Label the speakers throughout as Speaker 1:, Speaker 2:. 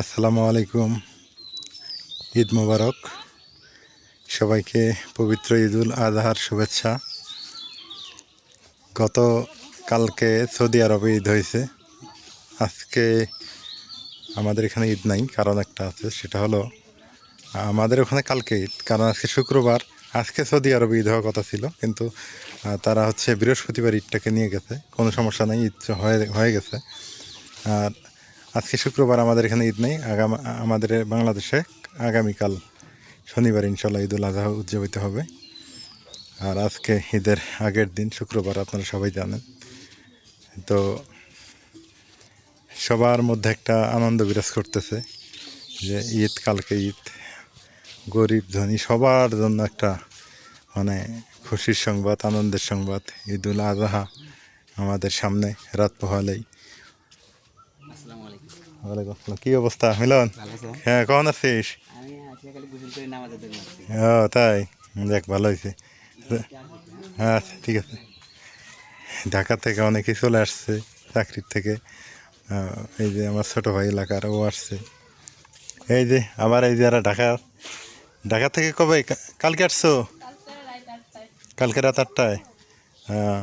Speaker 1: আসসালামু আলাইকুম। ঈদ মোবারক। সবাইকে পবিত্র ঈদুল আজহার শুভেচ্ছা। গত কালকে সৌদি আরবে ঈদ হয়েছে। আজকে আমাদের এখানে ঈদ নাই, কারণ একটা আছে, সেটা হলো, আমাদের ওখানে কালকে ঈদ, কারণ আজকে শুক্রবার। আজকে সৌদি আরবে ঈদ হওয়ার কথা ছিল, কিন্তু তারা হচ্ছে বৃহস্পতিবার ঈদটাকে নিয়ে গেছে। কোনো সমস্যা নেই, ঈদ হয়ে হয়ে গেছে। আর আজকে শুক্রবার আমাদের এখানে ঈদ নেই, আগাম, আমাদের বাংলাদেশে আগামীকাল শনিবার ইনশাল্লাহ ঈদুল আজহা উদযাপিত হবে। আর আজকে ঈদের আগের দিন শুক্রবার, আপনারা সবাই জানেন। তো সবার মধ্যে একটা আনন্দ বিরাজ করতেছে যে ঈদ, কালকে ঈদ, গরিব ধনী সবার জন্য একটা মানে খুশির সংবাদ, আনন্দের সংবাদ, ঈদুল আজহা আমাদের সামনে রাত পোহালেই। ওয়ালাইকুম আসসালাম কি অবস্থা? মিলন? হ্যাঁ কখন আছিস?
Speaker 2: আমি আজকে খালি গোসল করে নামাজে দেবো আসছি
Speaker 1: ও তাই? দেখ ভালো হয়েছে। হ্যাঁ আচ্ছা ঠিক আছে। ঢাকা থেকে অনেকেই চলে আসছে চাকরির থেকে। এই যে আমার ছোট ভাই এলাকার ও আসছে। এই যে আবার এই যে যারা ঢাকা ঢাকা থেকে কবে? কালকে আসছো? কালকে রাত আটটায়? হ্যাঁ।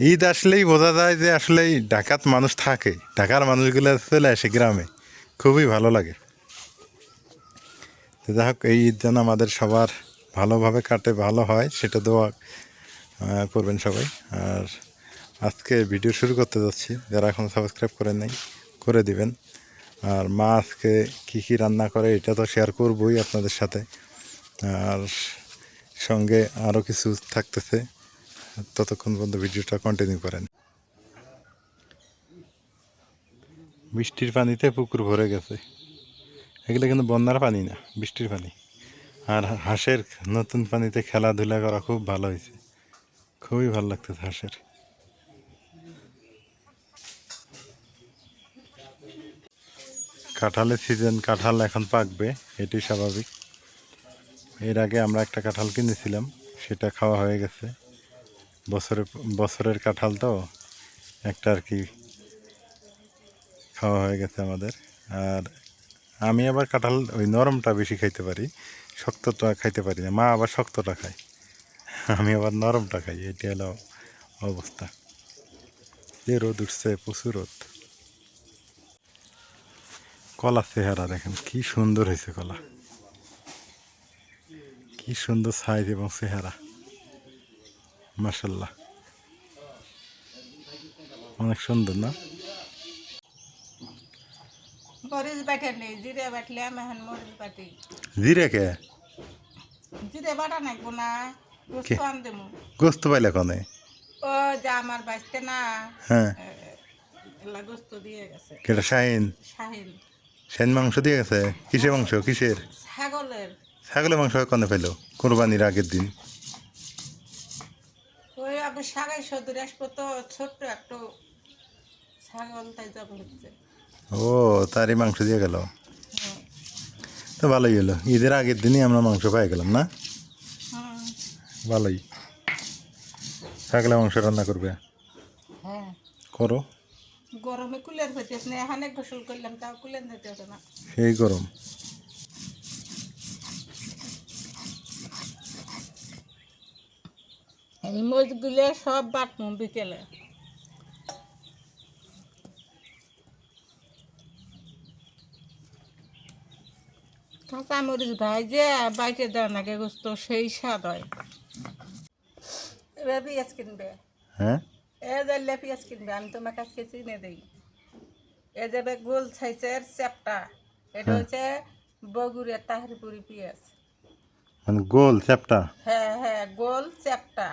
Speaker 1: ঈদ আসলেই বোঝা যায় যে আসলেই ঢাকাত মানুষ থাকে। ঢাকার মানুষগুলো চলে আসে গ্রামে। খুবই ভালো লাগে। যাই হোক, এই ঈদ যেন আমাদের সবার ভালোভাবে কাটে, ভালো হয়, সেটা দোয়া করবেন সবাই। আর আজকে ভিডিও শুরু করতে যাচ্ছি। যারা এখন সাবস্ক্রাইব করে নেই, করে দিবেন। আর মা আজকে কী কী রান্না করে, এটা তো শেয়ার করবই আপনাদের সাথে। আর সঙ্গে আরও কিছু থাকতেছে। ততক্ষণ পর্যন্ত ভিডিওটা কন্টিনিউ করেন। বৃষ্টির পানিতে পুকুর ভরে গেছে। এগুলো কিন্তু বন্যার পানি না, বৃষ্টির পানি। আর হাঁসের নতুন পানিতে খেলাধুলা করা খুব ভালো হয়েছে। খুবই ভালো লাগতেছে হাঁসের। কাঁঠালের সিজন কাঁঠাল এখন পাকবে, এটি স্বাভাবিক। এর আগে আমরা একটা কাঁঠাল কিনেছিলাম, সেটা খাওয়া হয়ে গেছে। বছরে, বছরের কাঁঠাল তো, একটা আর কি খাওয়া হয়ে গেছে আমাদের। আর আমি আবার কাঁঠাল ওই নরমটা বেশি খাইতে পারি, শক্তটা খাইতে পারি না। মা আবার শক্তটা খায়, আমি আবার নরমটা খাই, এটা হলো অবস্থা। যে রোদ উঠছে, প্রচুর রোদ। কলা চেহারা দেখেন, কি সুন্দর হয়েছে কলা। কি সুন্দর সাইজ এবং চেহারা। মাসাল্লাহ অনেক সুন্দর না?
Speaker 3: মরিচ বাটে নেই জিরে বাটলে আমি এখন মরিচ বাটি।
Speaker 1: জিরে কে?
Speaker 3: জিরে বাটা নাকবো না গোস্ত আন দেবো
Speaker 1: গোস্ত পাইলে কনে?
Speaker 3: ও যা আমার বাঁচতে না।
Speaker 1: হ্যাঁ।
Speaker 3: গোস্ত দিয়ে গেছে।
Speaker 1: কেটা শাহিন
Speaker 3: শাহিন
Speaker 1: শাহিন মাংস দিয়ে গেছে? কিসের মাংস? কিসের?
Speaker 3: ছাগলের।
Speaker 1: ছাগলের মাংস কনে পেল কোরবানির আগের দিন।
Speaker 3: আমি সাগাই সদুর আসব তো ছোট্ট একটু ছাগল তাই জব হচ্ছে।
Speaker 1: ও তারই মাংস দিয়ে গেল? তো ভালোই হলো। ঈদের আগের দিনই আমরা মাংস পাই গেলাম না? ভালোই। ছাগলের মাংস রান্না করবে?
Speaker 3: হ্যাঁ।
Speaker 1: করো।
Speaker 3: গরমে কুলের হইতেছ না এখানে গোসল করলাম তাও কুলের নিতে না।
Speaker 1: সেই গরম।
Speaker 3: মরিচগুলো সব বাটমু বিকেলে। কাঁচা মরিচ ভাইজে বাইটে দেওয়া নাকি গোস্ত সেই স্বাদ হয়। এবার পেঁয়াজ কিনবে।
Speaker 1: হ্যাঁ?
Speaker 3: এ জানলে পেঁয়াজ কিনবে আমি তোমাকে আজকে চিনে দিই। এ যাবে গোল সাইজের চ্যাপটা এটা হচ্ছে বগুড়ের তাহারিপুরি পেঁয়াজ।
Speaker 1: মানে গোল চ্যাপটা?
Speaker 3: হ্যাঁ হ্যাঁ গোল চ্যাপটা।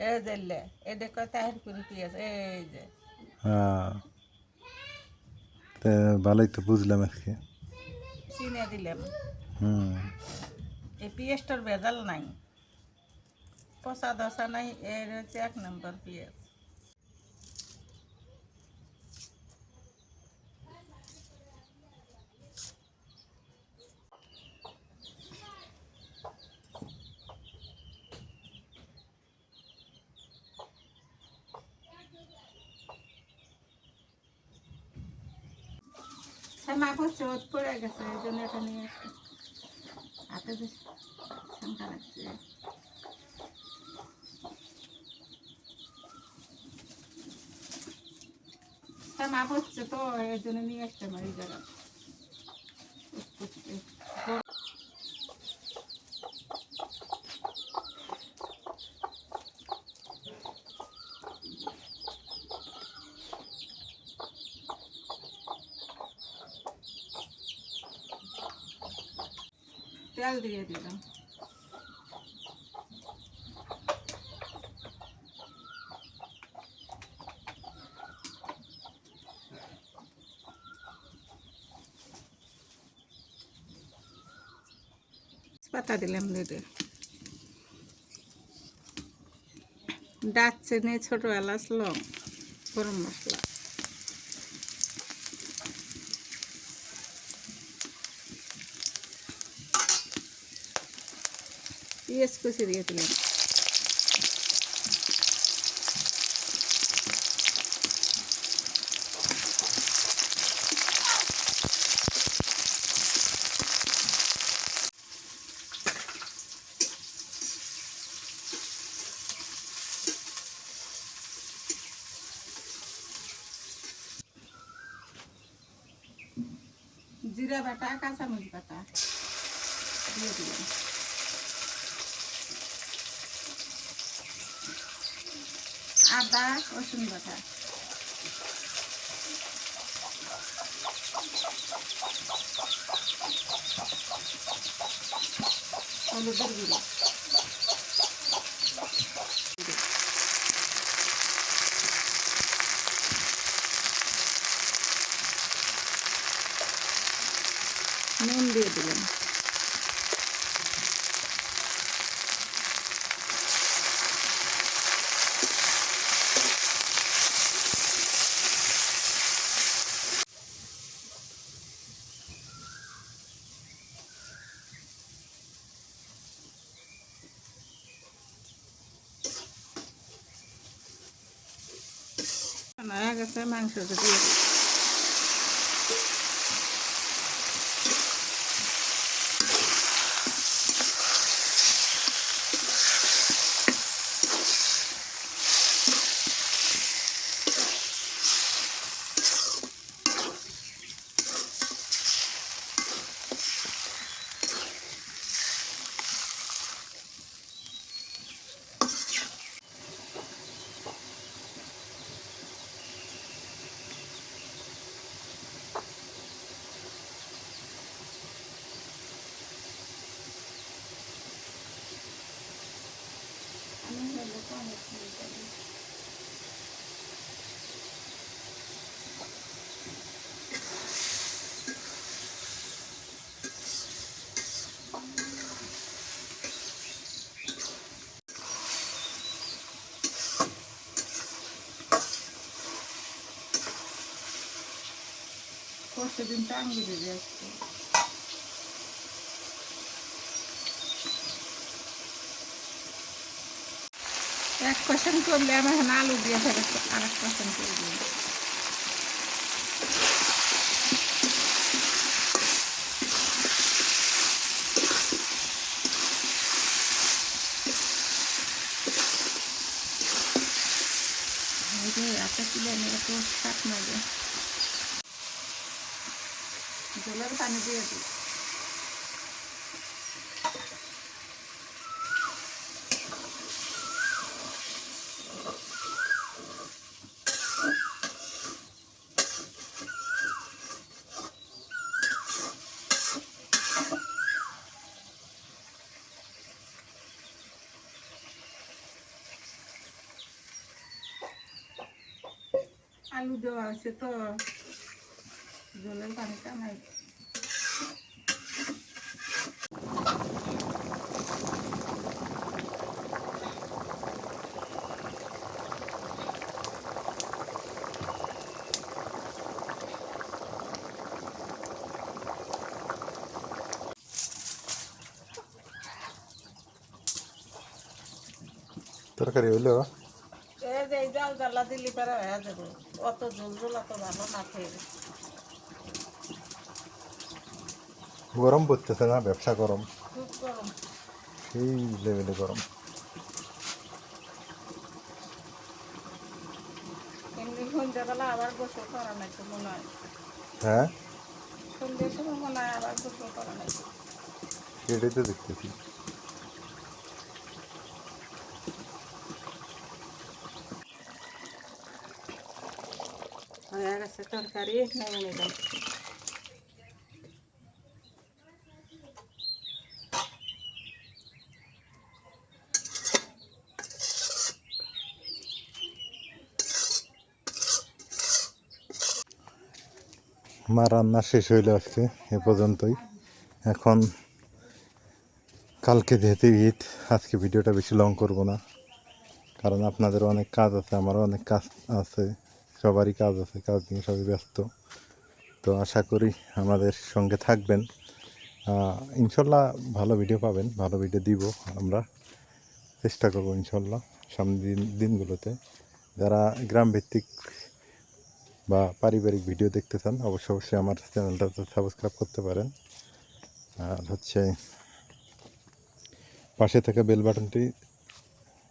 Speaker 3: এই দিলে এটা কয় তাহারিপুরি পেঁয়াজ এই যে
Speaker 1: হ্যাঁ তা ভালোই তো বুঝলাম আজকে
Speaker 3: চিনে দিলাম
Speaker 1: হুম
Speaker 3: এই পেঁয়াজটার ভেজাল নাই পচা দশা নাই এর হচ্ছে এক নম্বর পেঁয়াজ ওত পড়ে গেছে, এই জন্য এটা নিয়ে শঙ্কা লাগছে। মা করছে তো, এই জন্য নিয়ে আসছে আমার এই জায়গা তেল দিয়ে দিলাম। পাতা দিলাম দিতে দারচিনি ছোট এলাচ লং গরম মশলা। পেঁয়াজ কুচি দিয়ে দিলাম জিরা বাটা কাঁচামরিচ বাটা দিয়ে আদা রসুন বাটা। হলুদের গুঁড়ো। নুন দিয়ে দিলাম। হয়ে গেছে মাংসটা দিয়ে দিই। কষে দিন টাঙ্গি দিয়ে আসছে এক কোশন করলে আমার এখন আলু দিয়ে ফেলে আর এক কোশন করে দিই একটা কিলো নিয়ে তো শাক মাঝে জলের পানি দিয়ে দিই আলু দেওয়া আছে তো জলের পানিটা নাই
Speaker 1: তরকারি হইল?
Speaker 3: এই যে এই জাল জ্বালা দিলি পরে হয়ে যাবে। অত ঝোল ঝোল অত ভালো না খেয়ে।
Speaker 1: গরম পড়তেছে না ব্যবসা গরম?
Speaker 3: খুব গরম।
Speaker 1: সেই লেভেলে গরম।
Speaker 3: এমনি সন্ধ্যাবেলা আবার গোসল করা নাই তো মনে হয়।
Speaker 1: হ্যাঁ?
Speaker 3: সন্ধ্যের সময় মনে হয় আবার গোসল করা নাই।
Speaker 1: তো দেখতেছি। মা রান্না শেষ হইল আজকে, এ পর্যন্তই। এখন কালকে যেহেতু ঈদ, আজকে ভিডিওটা বেশি লং করব না, কারণ আপনাদের অনেক কাজ আছে, আমারও অনেক কাজ আছে। সবারই কাজ আছে, কাজ নিয়ে সবাই ব্যস্ত। তো আশা করি আমাদের সঙ্গে থাকবেন। ইনশাল্লাহ ভালো ভিডিও পাবেন, ভালো ভিডিও দিব আমরা। চেষ্টা করব ইনশাল্লাহ সামনের দিন, দিনগুলোতে। যারা গ্রাম ভিত্তিক বা পারিবারিক ভিডিও দেখতে চান অবশ্যই অবশ্যই আমার চ্যানেলটাতে সাবস্ক্রাইব করতে পারেন। আর হচ্ছে পাশে থাকা বেল বাটনটি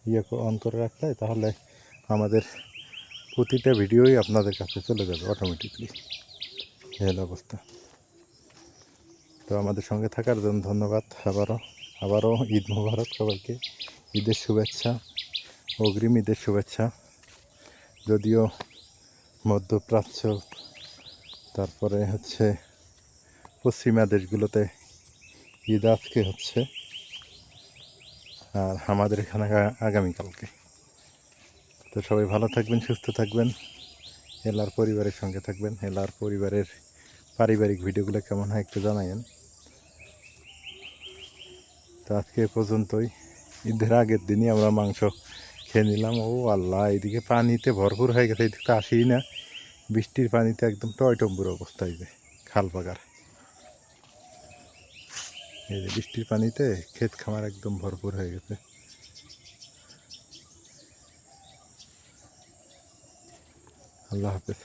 Speaker 1: ইয়ে অন করে রাখলে তাহলে আমাদের প্রতিটা ভিডিওই আপনাদের কাছে চলে যাবে অটোমেটিকলি এই অবস্থা। তো আমাদের সঙ্গে থাকার জন্য ধন্যবাদ আবারও। আবারও ঈদ মোবারক সবাইকে। ঈদের শুভেচ্ছা, অগ্রিম ঈদের শুভেচ্ছা। যদিও মধ্যপ্রাচ্য, তারপরে হচ্ছে পশ্চিমা দেশগুলোতে ঈদ আজকে হচ্ছে। আর আমাদের এখানে আগামীকালকে। তো সবাই ভালো থাকবেন, সুস্থ থাকবেন। এলার পরিবারের সঙ্গে থাকবেন। এলার পরিবারের পারিবারিক ভিডিওগুলো কেমন হয় একটু জানাইন তো আজকে পর্যন্তই। ঈদের আগের দিনই আমরা মাংস খেয়ে নিলাম। ও আল্লাহ এদিকে পানিতে ভরপুর হয়ে গেছে এদিকে তো আসেই না। বৃষ্টির পানিতে একদম টয়টম্বুর অবস্থা হয়েছে খাল পাকার এই যে বৃষ্টির পানিতে ক্ষেত খামার একদম ভরপুর হয়ে গেছে। আল্লাহ হাফেজ।